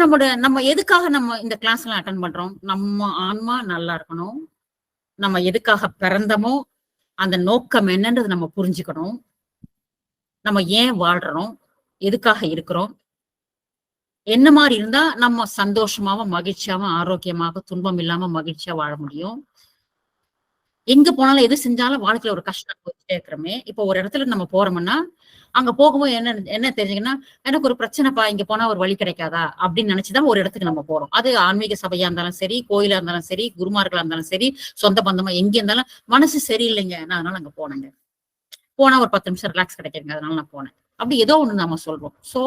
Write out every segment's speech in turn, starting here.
இப்போ நம்மளோட நம்ம எதுக்காக நம்ம இந்த கிளாஸ் எல்லாம் அட்டன் பண்றோம்? நம்ம ஆன்மா நல்லா இருக்கணும். நம்ம எதுக்காக பிறந்தமோ அந்த நோக்கம் என்னன்றது நம்ம புரிஞ்சுக்கணும். நம்ம ஏன் வாழ்றோம்? எதுக்காக இருக்கிறோம்? என்ன மாதிரி இருந்தா நம்ம சந்தோஷமாவும் மகிழ்ச்சியாவும் ஆரோக்கியமாக துன்பம் இல்லாம மகிழ்ச்சியா வாழ முடியும்? எங்க போனாலும் எது செஞ்சாலும் வாழ்க்கையில ஒரு கஷ்டம் போயிட்டே இருக்கிறோமே. இப்போ ஒரு இடத்துல நம்ம போறோம்னா அங்க போகும்போது என்ன என்ன தெரிஞ்சுங்கன்னா எனக்கு ஒரு பிரச்சனைப்பா இங்க போனா ஒரு வழி கிடைக்காதா? அப்படின்னு நினைச்சுதான் ஒரு இடத்துக்கு நம்ம போறோம். அது ஆன்மீக சபையா இருந்தாலும் சரி கோயிலா இருந்தாலும் சரி குருமார்களா இருந்தாலும் சரி சொந்த பந்தமா எங்க இருந்தாலும் மனசு சரியில்லைங்க. நான் அதனால அங்க போனேங்க. போனா ஒரு பத்து நிமிஷம் ரிலாக்ஸ் கிடைக்கிறேங்க அதனால நான் போனேன். அப்படி ஏதோ ஒண்ணு நம்ம சொல்றோம். சோ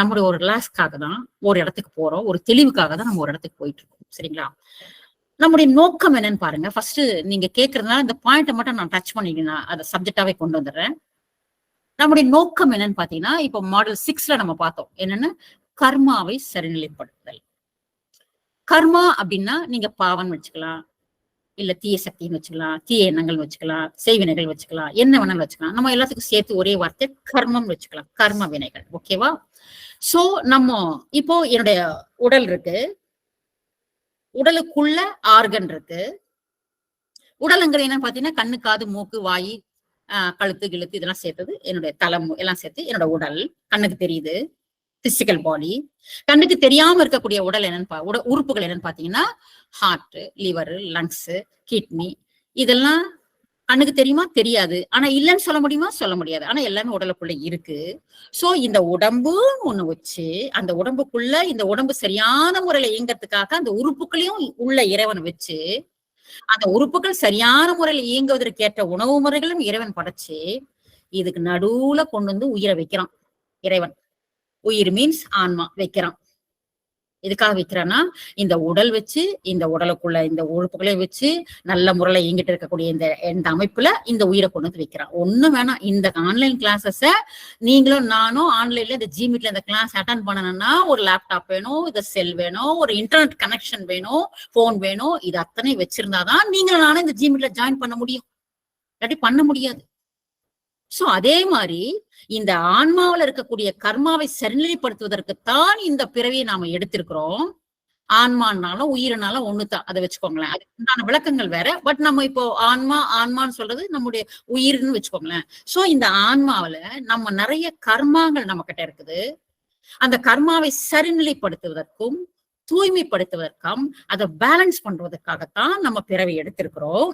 நம்மளுடைய ஒரு ரிலாக்ஸ்க்காக தான் ஒரு இடத்துக்கு போறோம். ஒரு தெளிவுக்காக தான் நம்ம ஒரு இடத்துக்கு போயிட்டு இருக்கோம். சரிங்களா? நம்முடைய நோக்கம் என்னன்னு பாருங்க. ஃபர்ஸ்ட் நீங்க கேக்குறதுனால இந்த பாயிண்ட்டை மட்டும் நான் டச் பண்ணிட்டு நான் அதை சப்ஜெக்டாவே கொண்டு வந்துடுறேன். நம்முடைய நோக்கம் என்னன்னு பாத்தீங்கன்னா இப்போ மாடல் சிக்ஸ்ல நம்ம பார்த்தோம். என்னன்னு? கர்மாவை சரிநிலைப்படுத்துதல். கர்மா அப்படின்னா நீங்க பாவம் வச்சுக்கலாம். இல்ல தீய சக்தின்னு வச்சுக்கலாம். தீய எண்ணங்கள் வச்சுக்கலாம். செய்வினைகள் வச்சுக்கலாம். என்ன வேணாலும் வச்சுக்கலாம். நம்ம எல்லாத்துக்கும் சேர்த்து ஒரே வார்த்தை கர்மம் வச்சுக்கலாம். கர்ம வினைகள். ஓகேவா சோ நம்ம இப்போ என்னுடைய உடல் இருக்கு. உடலுக்குள்ள ஆர்கன் இருக்கு. உடலுங்கிறது என்னன்னு பாத்தீங்கன்னா கண்ணு காது மூக்கு வாய் ஆஹ் கழுத்து கிழுத்து இதெல்லாம் சேர்த்தது என்னுடைய தலம் எல்லாம் சேர்த்து என்னோட உடல் கண்ணுக்கு தெரியுது பிசிக்கல் பாடி கண்ணுக்கு தெரியாம இருக்கக்கூடிய உடல் என்னன்னு பா- உட உறுப்புகள் என்னன்னு பாத்தீங்கன்னா ஹார்ட் லிவர் லங்ஸ் கிட்னி இதெல்லாம் கண்ணுக்கு தெரியுமா? தெரியாது. ஆனா இல்லைன்னு சொல்ல முடியுமா? சொல்ல முடியாது. ஆனா எல்லாமே உடலுக்குள்ள இருக்கு. சோ இந்த உடம்பு ஒண்ணு வச்சு அந்த உடம்புக்குள்ள இந்த உடம்பு சரியான முறையில இயங்குறதுக்காக அந்த உறுப்புகளையும் உள்ள இறைவன் வச்சு அந்த உறுப்புகள் சரியான முறையில் இயங்குவதற்கு ஏற்ற உணவு முறைகளும் இறைவன் படைச்சு இதுக்கு நடுவுல கொண்டு வந்து உயிரை வைக்கிறான். இறைவன். உயிர் மீன்ஸ் ஆன்மா. வைக்கிறான். எதுக்காக விற்கிறேன்னா இந்த உடல் வச்சு இந்த உடலுக்குள்ள இந்த உழுப்புகளை வச்சு நல்ல முறையில இயங்கிட்டு இருக்கக்கூடிய இந்த இந்த அமைப்புல இந்த உயிரை கொண்டு வந்து வைக்கிறான். ஒண்ணும் வேணாம். இந்த ஆன்லைன் கிளாஸஸ நீங்களும் நானும் ஆன்லைன்ல இந்த ஜிமீட்ல இந்த கிளாஸ் அட்டன் பண்ணணும்னா ஒரு லேப்டாப் வேணும் இந்த செல் வேணும் ஒரு இன்டர்நெட் கனெக்ஷன் வேணும் போன் வேணும் இது அத்தனை வச்சிருந்தாதான் நீங்களும் நானும் இந்த ஜிமீட்ல ஜாயின் பண்ண முடியும். இல்லாட்டி பண்ண முடியாது. சோ அதே மாதிரி இந்த ஆன்மாவுல இருக்கக்கூடிய கர்மாவை சரிநிலைப்படுத்துவதற்குத்தான் இந்த பிறவியை நாம எடுத்திருக்கிறோம். ஆன்மானாலும் உயிரினாலும் ஒண்ணுதான் அதை வச்சுக்கோங்களேன். அதுக்கு உண்டான விளக்கங்கள் வேற. பட் நம்ம இப்போ ஆன்மா ஆன்மான்னு சொல்றது நம்முடைய உயிர்னு வச்சுக்கோங்களேன். சோ இந்த ஆன்மாவுல நம்ம நிறைய கர்மாங்கள் நம்ம கிட்ட இருக்குது. அந்த கர்மாவை சரிநிலைப்படுத்துவதற்கும் தூய்மைப்படுத்துவதற்கும் அதை பேலன்ஸ் பண்றதுக்காகத்தான் நம்ம பிறவி எடுத்திருக்கிறோம்.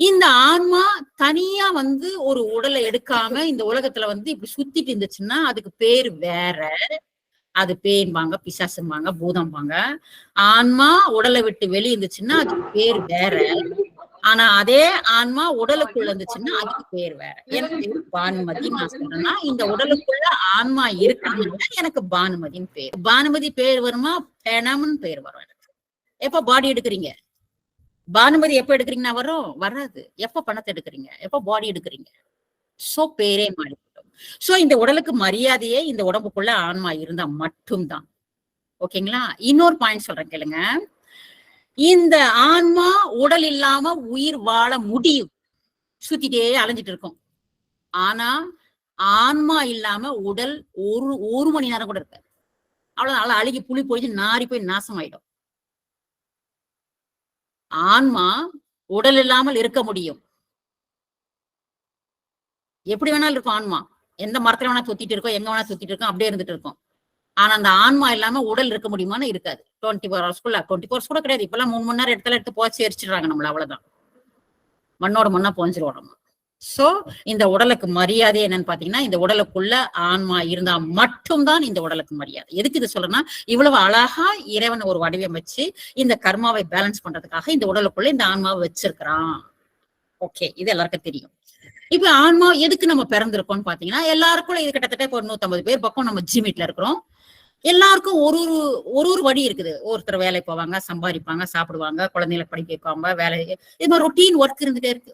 இந்த ஆன்மா தனியா வந்து ஒரு உடலை எடுக்காம இந்த உலகத்துல வந்து இப்படி சுத்திட்டு இருந்துச்சுன்னா அதுக்கு பேர் வேற. அது பேய்பாங்க பிசாசும்பாங்க பூதம்பாங்க. ஆன்மா உடலை விட்டு வெளிய இருந்துச்சுன்னா அதுக்கு பேர் வேற. ஆனா அதே ஆன்மா உடலுக்குள்ள இருந்துச்சுன்னா அதுக்கு பேர் வேற. எனக்கு பானுமதி. நான் சொல்றேன்னா இந்த உடலுக்குள்ள ஆன்மா இருக்கிறதுனால எனக்கு பானுமதின்னு பேர். பானுமதி பேர் வருமா? பேனாமன்னு பேர் வரும் எனக்கு. எப்ப பாடி எடுக்கிறீங்க? பானுமதி எப்ப எடுக்கிறீங்கன்னா வரும்? வராது. எப்ப பணத்தை எடுக்கிறீங்க? எப்ப பாடி எடுக்கிறீங்க? சோ பேரே மாறிவிடும். சோ இந்த உடலுக்கு மரியாதையே இந்த உடம்புக்குள்ள ஆன்மா இருந்தா மட்டும்தான். ஓகேங்களா? இன்னொரு பாயிண்ட் சொல்றேன் கேளுங்க. இந்த ஆன்மா உடல் இல்லாம உயிர் வாழ முடியும். சுத்திட்டே அலைஞ்சிட்டு இருக்கும். ஆனா ஆன்மா இல்லாம உடல் ஒரு ஒரு மணி நேரம் கூட இருக்காது. அவ்வளவு அழுகி புளி போயிட்டு நாரி போய் நாசமாயிடும். ஆன்மா உடல் இல்லாமல் இருக்க முடியும். எப்படி வேணாலும் இருக்கும் ஆன்மா. எந்த மரத்துல வேணா சுத்திட்டு இருக்கோம் எங்க வேணா சுத்திட்டு இருக்கோம் அப்படியே இருந்துட்டு இருக்கும். ஆனா அந்த ஆன்மா இல்லாம உடல் இருக்க முடியுமான்னு இருக்காது. டுவெண்ட்டி ஃபோர் ஹவர்ஸ்க்குள்ள டுவெண்ட்டி ஃபோர்ஸ் கூட கிடையாது. இப்பெல்லாம் மூணு மணி நேரம் இடத்துல எடுத்து போச்சு எரிச்சிடுறாங்க நம்மள அவ்வளவுதான். மண்ணோட மண்ணா போஞ்சிருவோம் நம்ம சோ இந்த உடலுக்கு மரியாதை என்னன்னு பாத்தீங்கன்னா இந்த உடலுக்குள்ள ஆன்மா இருந்தா மட்டும்தான் இந்த உடலுக்கு மரியாதை. எதுக்கு இது சொல்றேன்னா இவ்வளவு அழகா இறைவன் ஒரு வடிவம் வச்சு இந்த கர்மாவை பேலன்ஸ் பண்றதுக்காக இந்த உடலுக்குள்ள இந்த ஆன்மாவை வச்சிருக்கிறான். ஓகே இது எல்லாருக்கும் தெரியும். இப்ப ஆன்மா எதுக்கு நம்ம பிறந்திருக்கோம்னு பாத்தீங்கன்னா எல்லாருக்கும் இது கிட்டத்தட்ட இப்போ ஒரு நூத்தம்பது பேர் பக்கம் நம்ம ஜிமிட்ல இருக்கிறோம். எல்லாருக்கும் ஒரு ஒரு ஒரு ஒரு வழி இருக்குது. ஒருத்தர் வேலைக்கு போவாங்க சம்பாதிப்பாங்க சாப்பிடுவாங்க குழந்தைகளை படிக்க வைப்பாங்க வேலை இது மாதிரி ரொட்டீன் ஒர்க் இருந்துட்டே இருக்கு.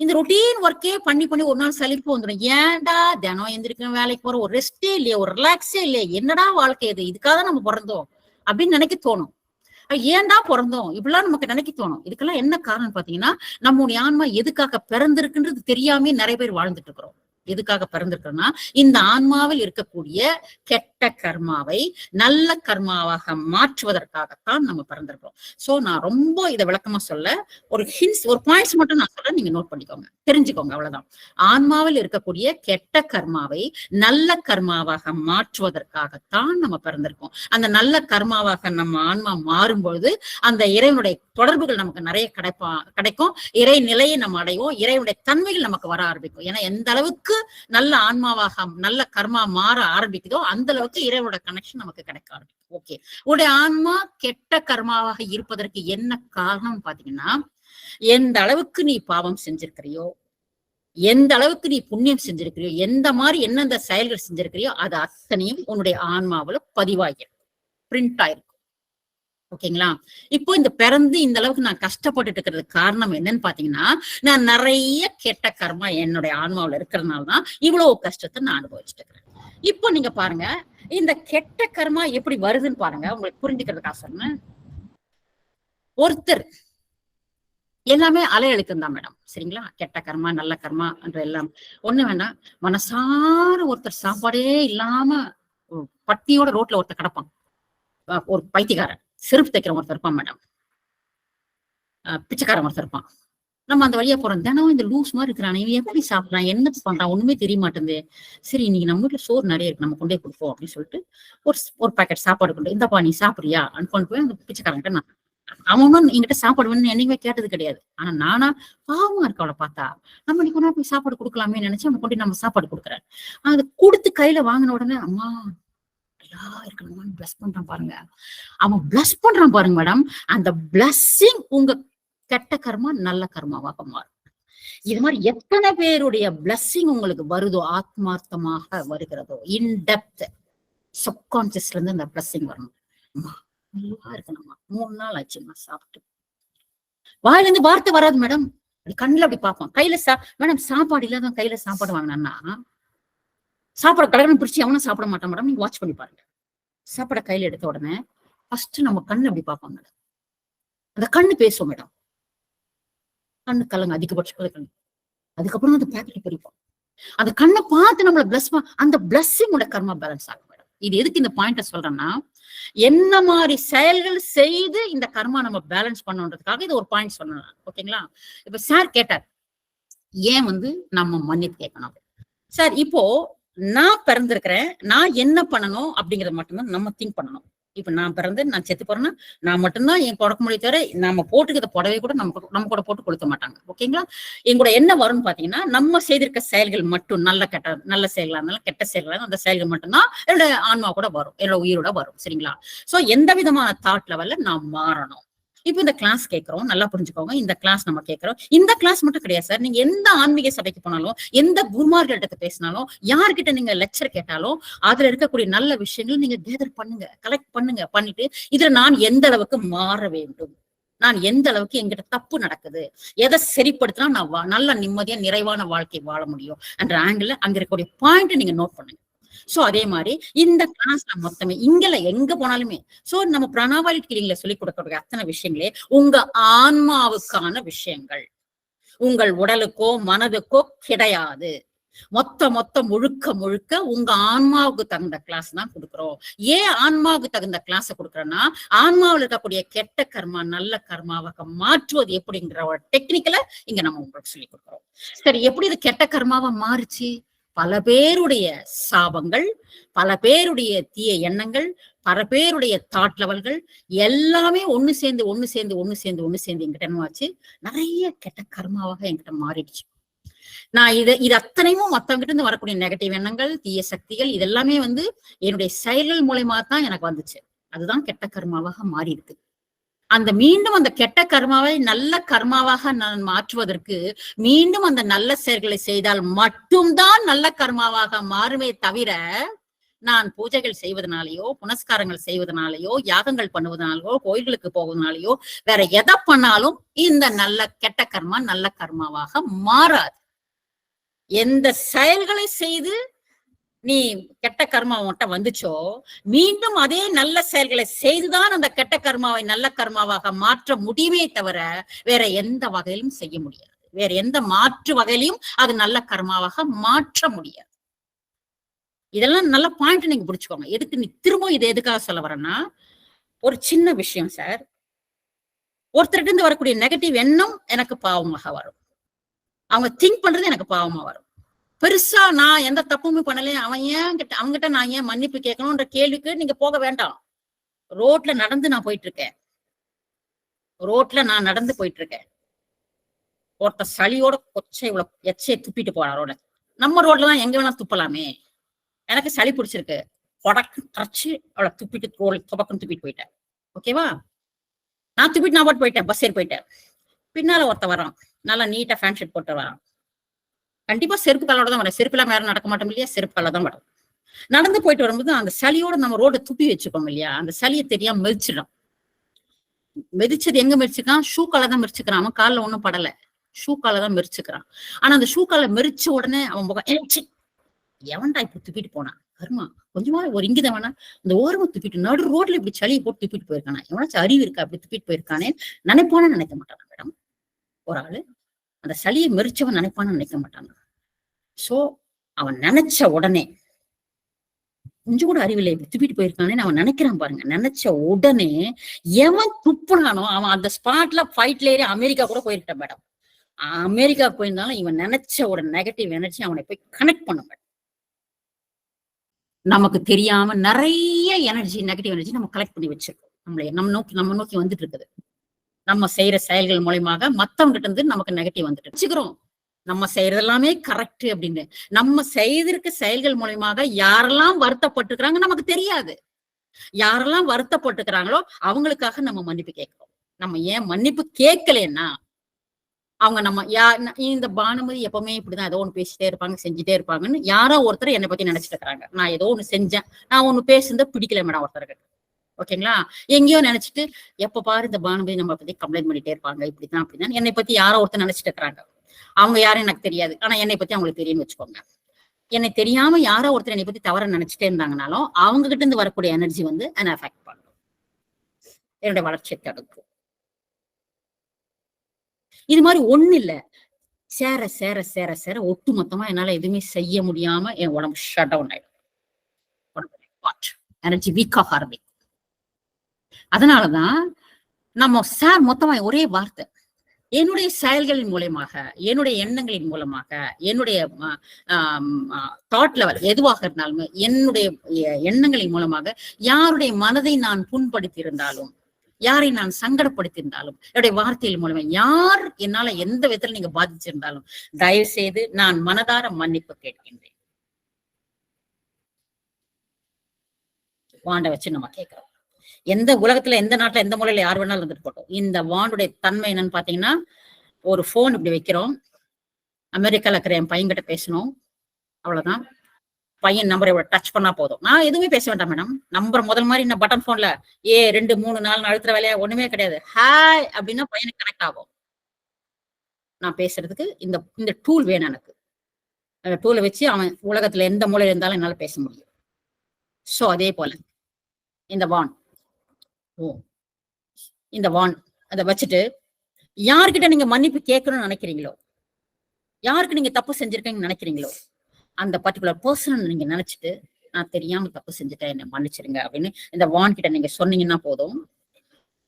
இந்த ரொட்டீன் ஒர்க்கே பண்ணி பண்ணி ஒரு நாள் சலிப்பு வந்துடும் ஏன்டா தினம் எந்திரிக்கணும் வேலைக்கு போற? ஒரு ரெஸ்டே இல்லையா ஒரு ரிலாக்ஸே இல்லையா. என்னடா வாழ்க்கை இது? இதுக்காக தான் நம்ம பிறந்தோம் அப்படின்னு நினைக்க தோணும். ஏன்டா பிறந்தோம்? இப்படிலாம் நமக்கு நினைக்க தோணும். இதுக்கெல்லாம் என்ன காரணம் பாத்தீங்கன்னா நம்முடைய ஆன்மா எதுக்காக பிறந்திருக்குன்றது தெரியாமே நிறைய பேர் வாழ்ந்துட்டு இருக்கிறோம். எதுக்காக பிறந்திருக்கிறோம்னா இந்த ஆன்மாவில் இருக்கக்கூடிய கெட்ட கர்மாவை நல்ல கர்மாவாக மாற்றுவதற்காகத்தான் நம்ம பிறந்திருக்கிறோம். சோ நான் ரொம்ப இதை விளக்கமா சொல்ல ஒரு ஹின்ஸ் ஒரு பாயிண்ட்ஸ் மட்டும் நான் சொல்ல நீங்க நோட் பண்ணிக்கோங்க தெரிஞ்சுக்கோங்க அவ்வளவுதான். ஆன்மாவில் இருக்கக்கூடிய கெட்ட கர்மாவை நல்ல கர்மாவாக மாற்றுவதற்காகத்தான் நம்ம பிறந்திருக்கோம். அந்த நல்ல கர்மாவாக நம்ம ஆன்மா மாறும்பொழுது அந்த இறைவனுடைய தொடர்புகள் நமக்கு நிறைய கிடைப்பா கிடைக்கும். இறை நிலையை நம்ம அடைவோம் இறைவனுடைய தன்மைகள் நமக்கு வர ஆரம்பிக்கும். ஏன்னா எந்த அளவுக்கு அளவுக்கு நல்ல ஆன்மாவாக நல்ல கர்மா மாற ஆரம்பிக்குதோ அந்த அளவுக்கு இறைவனோட கனெக்ஷன் நமக்கு கிடைக்க ஆரம்பிக்கும். ஓகே உடைய ஆன்மா கெட்ட கர்மாவாக இருப்பதற்கு என்ன காரணம் பாத்தீங்கன்னா எந்த அளவுக்கு நீ பாவம் செஞ்சிருக்கிறியோ எந்த அளவுக்கு நீ புண்ணியம் செஞ்சிருக்கிறியோ எந்த மாதிரி எந்தெந்த செயல்கள் செஞ்சிருக்கிறியோ அது அத்தனையும் உன்னுடைய ஆன்மாவில பதிவாகிருக்கும் பிரிண்ட் ஆயிருக்கும். ஓகேங்களா? இப்போ இந்த பிறந்து இந்த அளவுக்கு நான் கஷ்டப்பட்டுட்டு இருக்கிறதுக்கு காரணம் என்னன்னு பாத்தீங்கன்னா நான் நிறைய கெட்ட கர்மா என்னுடைய ஆன்மாவுல இருக்கிறதுனால தான் இவ்வளவு கஷ்டத்தை நான் அனுபவிச்சுட்டு இருக்கிறேன். இப்போ நீங்க பாருங்க இந்த கெட்ட கர்மா எப்படி வருதுன்னு பாருங்க. உங்களுக்கு புரிஞ்சுக்கிறதுக்காக சொன்னேன் ஒருத்தர் எல்லாமே அலையழுக்கம் தான் மேடம். சரிங்களா? கெட்ட கர்மா நல்ல கர்மா என்ற எல்லாம். ஒண்ணு வேண்டாம். மனசார ஒருத்தர் சாப்பாடே இல்லாம பட்டியோட ரோட்ல ஒருத்தர் கிடப்பான். ஒரு பைத்தியக்காரன். செருப்பு தைக்கிற ஒருத்தர் இருப்பான் மேடம் பிச்சைக்காரன் ஒருத்தர் இருப்பான். நம்ம அந்த வழியா போறோம். தினம் இந்த லூஸ் மாதிரி இருக்கிறான் இவன் எப்படி சாப்பிட்றான் என்ன பண்றான்? ஒண்ணுமே தெரிய மாட்டேங்குது. சரி இன்னைக்கு நம்ம வீட்டுல சோறு நிறைய இருக்கு. நம்ம கொண்டே கொடுப்போம் அப்படின்னு சொல்லிட்டு ஒரு ஒரு பாக்கெட் சாப்பாடு கொண்டு இந்தப்பா நீ சாப்பிடுறியா? கொண்டு போய் அந்த பிச்சைக்காரன்கிட்ட நான் அவனும் என்கிட்ட சாப்பாடு வேணும்னு என்னைக்குமே கேட்டது கிடையாது. ஆனா நானா பாவமா இருக்க அவளை பார்த்தா. நம்ம இன்னைக்கு போய் சாப்பாடு கொடுக்கலாமே நினைச்சு அவன் கொண்டு நம்ம சாப்பாடு கொடுக்குறேன் அது கொடுத்து கையில வாங்கின உடனே அம்மா நல்லா இருக்கணுமான்னு பிளஸ் பண்றான் பாருங்க. அவன் பிளஸ் பண்றான் பாருங்க மேடம் அந்த பிளஸ்ஸிங் உங்க கெட்ட கர்மா நல்ல கர்மாவாக மாறும். இது மாதிரி எத்தனை பேருடைய பிளஸ்ஸிங் உங்களுக்கு வருதோ ஆத்மார்த்தமாக வருகிறதோ இன்டெப்த் சப்கான்சியஸ்ல இருந்து அந்த பிளஸ்ஸிங் வரணும். நல்லா இருக்கணுமா மூணு நாள் ஆச்சுமா சாப்பிட்டு. வாயில இருந்து வார்த்தை வராது மேடம் கண்ணுல அப்படி பார்ப்போம் கையில சா மேடம் சாப்பாடு இல்லாத கையில சாப்பாடு வாங்கினா சாப்பிட கடகடன் பிரிச்சு அவனும் சாப்பிட மாட்டான் மேடம் நீங்க வாட்ச் பண்ணி பாருங்க. சாப்பாடை கையில எடுத்த உடனே ஃபர்ஸ்ட் நம்ம கண்ணு அப்படி பார்ப்போம் மேடம் அந்த கண்ணு பேசும் மேடம் கண்ணு கலங்க அதிகபட்ச கண்ணு அதுக்கப்புறம் அந்த பேக்கெட் பிரிப்போம். அந்த கண்ணை பார்த்து நம்மளை பிளஸ் அந்த பிளஸ்ஸிங்கோட கர்மா பேலன்ஸ் ஆகும் மேடம் இது எதுக்கு இந்த பாயிண்ட சொல்றேன்னா என்ன மாதிரி செயல்கள் செய்து இந்த கர்மா நம்ம பேலன்ஸ் பண்ணணுன்றதுக்காக இது ஒரு பாயிண்ட் சொல்லலாம் ஓகேங்களா இப்ப சார் கேட்டார். ஏன் வந்து நம்ம மன்னிப்பு கேட்கணும்? சார் இப்போ நான் பிறந்திருக்கிறேன் நான் என்ன பண்ணணும் அப்படிங்கறத மட்டும்தான் நம்ம திங்க் பண்ணணும். இப்ப நான் பிறந்து நான் செத்து போறேன்னா நான் மட்டும்தான் என் கொடுக்க முடிய தவிர நம்ம போட்டுக்கிற புடவை கூட நம்ம கூட- நம்ம கூட போட்டு கொடுக்க மாட்டாங்க. ஓகேங்களா எங்களோட என்ன வரும்னு பாத்தீங்கன்னா நம்ம செய்திருக்க செயல்கள் மட்டும் நல்ல கெட்ட நல்ல செயல்களா இருந்தாலும் கெட்ட செயல்களா இருந்தாலும் அந்த செயல்கள் மட்டும்தான் என்னோட ஆன்மா கூட வரும் என்னோட உயிரோட வரும். சரிங்களா? சோ எந்த விதமான தாட் லெவல்ல நான் மாறணும்? இப்போ இந்த கிளாஸ் கேட்கிறோம் நல்லா புரிஞ்சுக்கோங்க. இந்த கிளாஸ் நம்ம கேட்கிறோம் இந்த கிளாஸ் மட்டும் கிடையாது சார் நீங்க எந்த ஆன்மீக சபைக்கு போனாலும் எந்த குருமார்கள்ட்ட பேசினாலும் யார்கிட்ட நீங்க லெக்சர் கேட்டாலும் அதுல இருக்கக்கூடிய நல்ல விஷயங்கள் நீங்க கேதர் பண்ணுங்க. கலெக்ட் பண்ணுங்க. பண்ணிட்டு இதுல நான் எந்த அளவுக்கு மாற வேண்டும்? நான் எந்த அளவுக்கு என்கிட்ட தப்பு நடக்குது? எதை சரிப்படுத்தினா நான் வா- நல்ல நிம்மதியா நிறைவான வாழ்க்கை வாழ முடியும்? என்ற ஆங்கிள் அங்க இருக்கக்கூடிய பாயிண்ட் நீங்க நோட் பண்ணுங்க. சோ அதே மாதிரி இந்த கிளாஸ்ல மொத்தமே இங்கல எங்க போனாலுமே சோ நம்ம பிரணாவாலி கிளிங்ல சொல்லி கொடுக்கக்கூடிய அத்தனை விஷயங்களே உங்க ஆன்மாவுக்கான விஷயங்கள். உங்கள் உடலுக்கோ மனதுக்கோ கிடையாது. மொத்த மொத்த முழுக்க முழுக்க உங்க ஆன்மாவுக்கு தகுந்த கிளாஸ் தான் கொடுக்குறோம். ஏன் ஆன்மாவுக்கு தகுந்த கிளாஸ் கொடுக்குறோம்னா ஆன்மாவில் இருக்கக்கூடிய கெட்ட கர்மா நல்ல கர்மாவாக மாற்றுவது எப்படிங்கிற ஒரு டெக்னிக்கலை இங்க நம்ம உங்களுக்கு சொல்லி கொடுக்குறோம். சரி எப்படி இது கெட்ட கர்மாவா மாறுச்சு? பல பேருடைய சாபங்கள் பல பேருடைய தீய எண்ணங்கள் பல பேருடைய தாட் லெவல்கள் எல்லாமே ஒன்னு சேர்ந்து ஒன்னு சேர்ந்து ஒன்னு சேர்ந்து ஒன்னு சேர்ந்து என்கிட்ட என்னவாச்சு நிறைய கெட்ட கர்மாவாக என்கிட்ட மாறிடுச்சு. நான் இது இது அத்தனையும் மத்தவங்கிட்ட இருந்து வரக்கூடிய நெகட்டிவ் எண்ணங்கள் தீய சக்திகள் இதெல்லாமே வந்து என்னுடைய செயல்கள் மூலயமா தான் எனக்கு வந்துச்சு. அதுதான் கெட்ட கர்மாவாக மாறி இருக்கு அந்த மீண்டும் அந்த கெட்ட கர்மாவை நல்ல கர்மாவாக நான் மாற்றுவதற்கு மீண்டும் அந்த நல்ல செயல்களை செய்தால் மட்டும்தான் நல்ல கர்மாவாக மாறுமே தவிர நான் பூஜைகள் செய்வதனாலேயோ புனஸ்காரங்கள் செய்வதனாலேயோ யாகங்கள் பண்ணுவதனாலயோ கோயில்களுக்கு போவதனாலேயோ வேற எதை பண்ணாலும் இந்த நல்ல கெட்ட கர்மா நல்ல கர்மாவாக மாறாது. எந்த செயல்களை செய்து நீ கெட்ட கர்மா வந்துச்சோ? மீண்டும் அதே நல்ல செயல்களை செய்துதான் அந்த கெட்ட கர்மாவை நல்ல கர்மாவாக மாற்ற முடியுமே தவிர வேற எந்த வகையிலும் செய்ய முடியாது. வேற எந்த மாற்று வகையிலையும் அது நல்ல கர்மாவாக மாற்ற முடியாது. இதெல்லாம் நல்ல பாயிண்ட் நீங்க புடிச்சுக்கோங்க. எதுக்கு நீ திரும்ப இது எதுக்காக சொல்ல வரேன்னா ஒரு சின்ன விஷயம் சார் ஒருத்தருக்கு இருந்து வரக்கூடிய நெகட்டிவ் எண்ணம் எனக்கு பாவமாக வரும். அவங்க திங்க் பண்றது எனக்கு பாவமா வரும். பெருசா நான் எந்த தப்புமே பண்ணலையே. அவன் ஏன் கிட்ட அவங்ககிட்ட நான் ஏன் மன்னிப்பு கேட்கணும்ன்ற கேள்விக்கு நீங்க போக வேண்டாம். ரோட்ல நடந்து நான் போயிட்டு இருக்கேன் ரோட்ல நான் நடந்து போயிட்டு இருக்கேன் ஒருத்த சளியோட கொச்சை இவ்வளவு எச்சையை துப்பிட்டு போறான் ரோட நம்ம ரோட்ல தான் எங்க வேணா துப்பலாமே. எனக்கு சளி பிடிச்சிருக்கு. கொடக்கு கரைச்சி அவளை துப்பிட்டு ரோல் துபக்கம் துப்பிட்டு போயிட்டேன். ஓகேவா? நான் துப்பிட்டு நான் போட்டு போயிட்டேன். பஸ் ஏறி போயிட்டேன். பின்னால ஒருத்த வரான். நல்லா நீட்டா ஃபேன் ஷர்ட் போட்டு வரான். கண்டிப்பா செருப்பு காலோட தான் வரேன் செருப்பு மேல நடக்க மாட்டோம் இல்லையா? செருப்பு கால தான் வரும். நடந்து போயிட்டு வரும்போது அந்த சளியோட நம்ம ரோட துப்பி வச்சுக்கோம் இல்லையா? அந்த சளியை தெரியாம மெதிச்சிடும். மெதிச்சது எங்க மெரிச்சுக்கான் ஷூ கால தான் மெரிச்சுக்கிறான் அவன் கால்ல ஒன்றும் படல. ஷூ கால தான் மெரிச்சுக்கிறான் ஆனா அந்த ஷூ கால மெரிச்ச உடனே அவன் முகம் எழுச்சி எவன்டா இப்ப துப்பிட்டு போனான் கருமா கொஞ்சமா ஒரு இங்கிதம் வேணா. இந்த ஓரமா துப்பிட்டு நடு ரோட்ல இப்படி சளியை போட்டு துப்பிட்டு போயிருக்கானா? எவனாச்சும் அறிவு இருக்கா? அப்படி துப்பிட்டு போயிருக்கானே நினைப்பானு நினைக்க மாட்டானா மேடம். ஒரு ஆளு அந்த சளியை மெரிச்சவன் நினைப்பான்னு நினைக்க மாட்டாங்க. சோ அவன் நினைச்ச உடனே கொஞ்சம் கூட அறிவில்லை இப்படி துப்பிட்டு போயிருக்கானே அவன் நினைக்கிறான் பாருங்க. நினைச்ச உடனே எவன் துப்புனானோ அவன் அந்த ஸ்பாட்ல ஃபைட்ல ஏறி அமெரிக்கா கூட போயிருக்கான் மேடம். அமெரிக்கா போயிருந்தாலும் இவன் நினைச்ச ஒரு நெகட்டிவ் எனர்ஜி அவனை போய் கனெக்ட் பண்ண மேடம் நமக்கு தெரியாம நிறைய எனர்ஜி நெகட்டிவ் எனர்ஜி நம்ம கலெக்ட் பண்ணி வச்சிருக்கோம். நம்மளை நம்ம நோக்கி நம்ம நோக்கி வந்துட்டு இருக்குது. நம்ம செய்யற செயல்கள் மூலியமாக மத்தவங்கிட்ட இருந்து நமக்கு நெகட்டிவ் வந்துட்டு வச்சுக்கிறோம். நம்ம செய்யறது எல்லாமே கரெக்ட் அப்படின்னு. நம்ம செய்திருக்க செயல்கள் மூலியமாக யாரெல்லாம் வருத்தப்பட்டுக்கிறாங்க நமக்கு தெரியாது. யாரெல்லாம் வருத்தப்பட்டுக்கிறாங்களோ அவங்களுக்காக நம்ம மன்னிப்பு கேட்கிறோம். நம்ம ஏன் மன்னிப்பு கேட்கலன்னா அவங்க நம்ம யா இந்த பானுமதி எப்பவுமே இப்படிதான் ஏதோ ஒண்ணு பேசிட்டே இருப்பாங்க செஞ்சுட்டே இருப்பாங்கன்னு யாரோ ஒருத்தர் என்னை பத்தி நினைச்சிட்டு இருக்காங்க நான் ஏதோ ஒண்ணு செஞ்சேன். நான் ஒண்ணு பேசுனத பிடிக்கல மேடம் ஒருத்தருக்கு ஓகேங்களா? எங்கேயோ நினைச்சிட்டு எப்ப பாரு இந்த பானுமதி நம்ம பத்தி கம்ப்ளைண்ட் பண்ணிட்டே இருப்பாங்க இப்படிதான் அப்படிதான் என்னை பத்தி யாரோ ஒருத்தர் நினைச்சிட்டு இருக்கிறாங்க. அவங்க யாரும் எனக்கு தெரியாது. ஆனா என்னை பத்தி அவங்களுக்கு தெரியும்னு வச்சுக்கோங்க. என்னை தெரியாம யாரோ ஒருத்தர் என்னை பத்தி தவற நினைச்சிட்டே இருந்தாங்கனாலும் அவங்க கிட்ட இருந்து வரக்கூடிய எனர்ஜி வந்து என்ன அஃபெக்ட் பண்ணும். என்னுடைய வளர்ச்சியை தடுக்கும். இது மாதிரி ஒண்ணு இல்ல. சேர சேர சேர சேர ஒட்டு மொத்தமா என்னால எதுவுமே செய்ய முடியாம என் உடம்பு ஷட் டவுன் ஆயிடும். எனர்ஜி வீக்காக ஆரம்பிக்கும் அதனாலதான் நம்ம சார் மொத்தமா ஒரே வார்த்தை. என்னுடைய செயல்களின் மூலயமாக என்னுடைய எண்ணங்களின் மூலமாக என்னுடைய தாட் லெவல் எதுவாக இருந்தாலுமே என்னுடைய எண்ணங்களின் மூலமாக யாருடைய மனதை நான் புண்படுத்தியிருந்தாலும் யாரை நான் சங்கடப்படுத்தியிருந்தாலும் என்னுடைய வார்த்தைகள் மூலமா யார் என்னால எந்த விதத்துல நீங்க பாதிச்சிருந்தாலும் தயவு செய்து நான் மனதார மன்னிப்பு கேட்கின்றேன். வாண்ட வச்சு நம்ம கேட்கிறோம். எந்த உலகத்துல எந்த நாட்டுல எந்த மூலையில யார் வேணாலும் இருந்துட்டு போட்டோம் இந்த வானுடைய தன்மை என்னன்னு பாத்தீங்கன்னா ஒரு போன் இப்படி வைக்கிறோம். அமெரிக்கால இருக்கிற என் பையன்கிட்ட பேசணும். அவ்வளவுதான். பையன் நம்பரை டச் பண்ணா போதும். நான் எதுவுமே பேச வேண்டாம் மேடம் நம்பர் முதல் மாதிரி இந்த பட்டன் போன்ல ஏ ரெண்டு மூணு நாலு அழுத்துற வேலையா? ஒண்ணுமே கிடையாது. ஹாய் அப்படின்னா பையனுக்கு கனெக்ட் ஆகும். நான் பேசுறதுக்கு இந்த இந்த டூல் வேணும் எனக்கு. அந்த டூலை வச்சு அவன் உலகத்துல எந்த மூலையில இருந்தாலும் என்னால பேச முடியும். சோ அதே போல இந்த வான். இந்த வான் அதை வச்சுட்டு யார்கிட்ட நீங்க மன்னிப்பு கேட்கணும்னு நினைக்கிறீங்களோ? யாருக்கு நீங்க தப்பு செஞ்சிருக்கீங்கன்னு நினைக்கிறீங்களோ? அந்த பர்டிகுலர் பர்சன் நீங்க நினைச்சிட்டு நான் தெரியாம தப்பு செஞ்சுட்டேன் என்ன மன்னிச்சிருங்க அப்படின்னு இந்த வான் கிட்ட நீங்க சொன்னீங்கன்னா போதும்.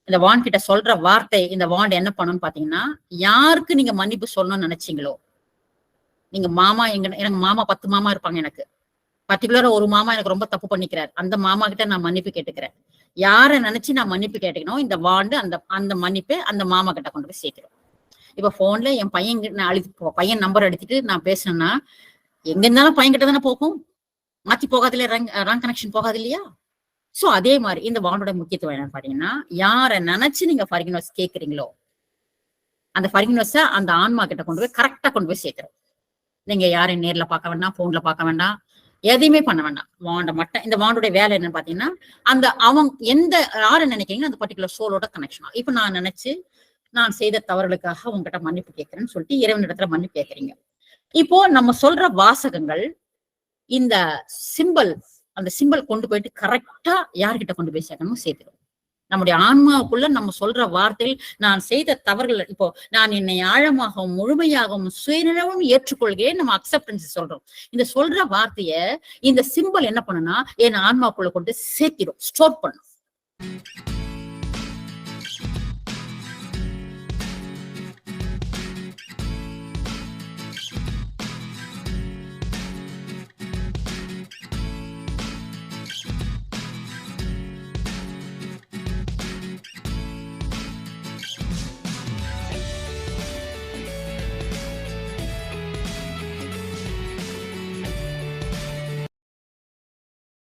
இந்த வான் கிட்ட சொல்ற வார்த்தை இந்த வான் என்ன பண்ணும்னு பாத்தீங்கன்னா யாருக்கு நீங்க மன்னிப்பு சொல்லணும்னு நினைச்சீங்களோ? நீங்க மாமா எங்க எனக்கு மாமா பத்து மாமா இருப்பாங்க எனக்கு. பர்டிகுலரா ஒரு மாமா எனக்கு ரொம்ப தப்பு பண்ணிக்கிறார். அந்த மாமா கிட்ட நான் மன்னிப்பு கேட்டுக்கிறேன். யாரை நினைச்சு நான் மன்னிப்பு கேட்டுக்கணும்? இந்த வாண்டு அந்த அந்த மன்னிப்பை அந்த மாமா கிட்ட கொண்டு போய் சேர்க்கிறோம் இப்ப போன்ல என் பையன் கிட்ட நான் அழுத்தி பையன் நம்பர் எடுத்துட்டு நான் பேசுனேன்னா எங்க இருந்தாலும் பையன் கிட்ட தானே போகும்? மாத்தி போகாது இல்லையா ராங் கனெக்ஷன் போகாது இல்லையா? சோ அதே மாதிரி இந்த வாண்டோட முக்கியத்துவம் என்னன்னு பாத்தீங்கன்னா யாரை நினைச்சு நீங்க ஃபர்கினோஸ் கேக்குறீங்களோ அந்த ஃபர்கினோஸ அந்த ஆன்மா கிட்ட கொண்டு போய் கரெக்டா கொண்டு போய் சேர்க்கிறோம் நீங்க யாரையும் நேர்ல பார்க்க வேண்டாம் போன்ல பார்க்க வேண்டாம் எதையுமே பண்ண வேண்டாம். வாண்ட மட்டும் இந்த வாண்டோட வேலை என்னன்னு பாத்தீங்கன்னா அந்த அவங்க எந்த யாரை நினைக்கிறீங்க அந்த பர்டிகுலர் சோலோட கனெக்ஷன் இப்ப நான் நினைச்சு நான் செய்த தவறுகளுக்காக உங்ககிட்ட மன்னிப்பு கேட்கிறேன்னு சொல்லிட்டு இறைவனிடத்துல மன்னிப்பு கேட்கறீங்க. இப்போ நம்ம சொல்ற வாசகங்கள் இந்த சிம்பல் அந்த சிம்பல் கொண்டு போயிட்டு கரெக்டா யார்கிட்ட கொண்டு போய் சேர்க்கணும் சேர்த்துரும் நம்முடைய ஆன்மாவுக்குள்ள நம்ம சொல்ற வார்த்தையில் நான் செய்த தவறுகள் இப்போ நான் என்னை ஆழமாகவும் முழுமையாகவும் சுயநிலவும் ஏற்றுக்கொள்கிறேன் நம்ம அக்செப்டன்ஸ் சொல்றோம். இந்த சொல்ற வார்த்தைய இந்த சிம்பல் என்ன பண்ணுனா என் ஆன்மாக்குள்ள கொண்டு சேர்த்திடும் ஸ்டோர் பண்ணும்